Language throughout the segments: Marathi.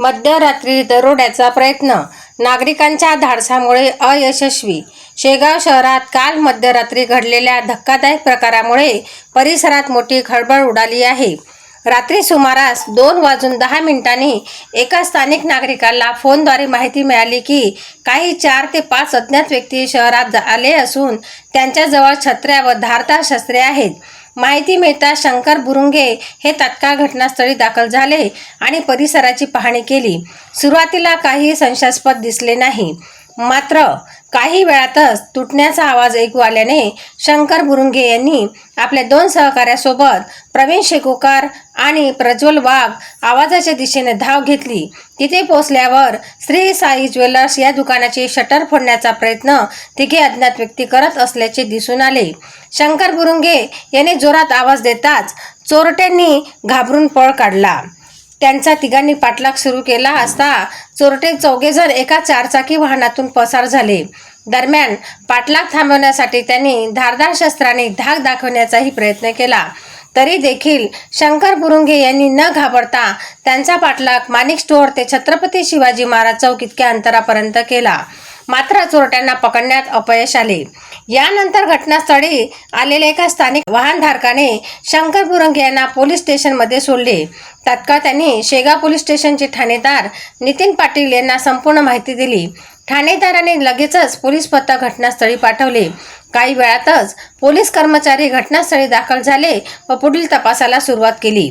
मध्यरात्री दरोड्याचा प्रयत्न. नागरिकांच्या धाडसामुळे अयशस्वी. शेगाव शहरात काल मध्यरात्री घडलेल्या धक्कादायक प्रकारामुळे परिसरात मोठी खळबळ उडाली आहे. रात्री सुमारास दोन वाजून दहा मिनिटांनी एका स्थानिक नागरिकाला फोनद्वारे माहिती मिळाली की काही चार ते पाच अज्ञात व्यक्ती शहरात जा- आले असून त्यांच्याजवळ छत्र्या व धारदार शस्त्रे आहेत. माहिती मिळताच शंकर बुरुंगे हे तात्काळ घटनास्थळी दाखल झाले आणि परिसराची पाहणी केली. सुरुवातीला काही संशयास्पद दिसले नाही. मात्र काही वेळातच तुटण्याचा आवाज ऐकू आल्याने शंकर बुरुंगे यांनी आपल्या दोन सहकाऱ्यासोबत प्रवीण शेकोकार आणि प्रज्वल वाघ आवाजाच्या दिशेने धाव घेतली. तिथे पोहोचल्यावर श्री साई ज्वेलर्स या दुकानाचे शटर फोडण्याचा प्रयत्न तिघे अज्ञात व्यक्ती करत असल्याचे दिसून आले. शंकर बुरुंगे यांनी जोरात आवाज देताच चोरट्यांनी घाबरून पळ काढला. त्यांचा तिघांनी पाठलाग सुरू केला असता चोरटे चौघेजण एका चारचाकी वाहनातून पसार झाले. दरम्यान पाठलाग थांबवण्यासाठी त्यांनी धारदार शस्त्राने धाक दाखवण्याचाही प्रयत्न केला. तरी देखील शंकर बुरुंगे यांनी न घाबरता त्यांचा पाठलाग माणिक स्टोअर ते छत्रपती शिवाजी महाराज चौक इतक्या अंतरापर्यंत केला. मात्र चोरट्यांना पकडण्यात अपयश आले. यानंतर घटनास्थळी आलेल्या एका स्थानिक वाहनधारकाने शंकर बुरंगे यांना पोलीस स्टेशनमध्ये सोडले. तात्काळ त्यांनी शेगाव पोलीस स्टेशनचे ठाणेदार नितीन पाटील यांना संपूर्ण माहिती दिली. ठाणेदाराने लगेचच पोलीस पथक घटनास्थळी पाठवले. काही वेळातच पोलीस कर्मचारी घटनास्थळी दाखल झाले व पुढील तपासाला सुरुवात केली.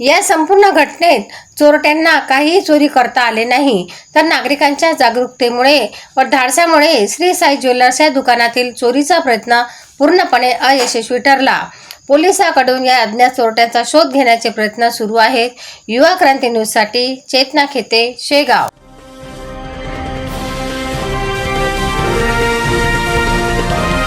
या संपूर्ण घटनेत चोरट्यांना काहीही चोरी करता आले नाही. तर नागरिकांच्या जागरूकतेमुळे व धाडसामुळे श्री साई ज्वेलर्स या दुकानातील चोरीचा प्रयत्न पूर्णपणे अयशस्वी ठरला. पोलिसांकडून या अज्ञात चोरट्यांचा शोध घेण्याचे प्रयत्न सुरू आहेत. युवा क्रांती न्यूजसाठी चेतना खेते शेगाव.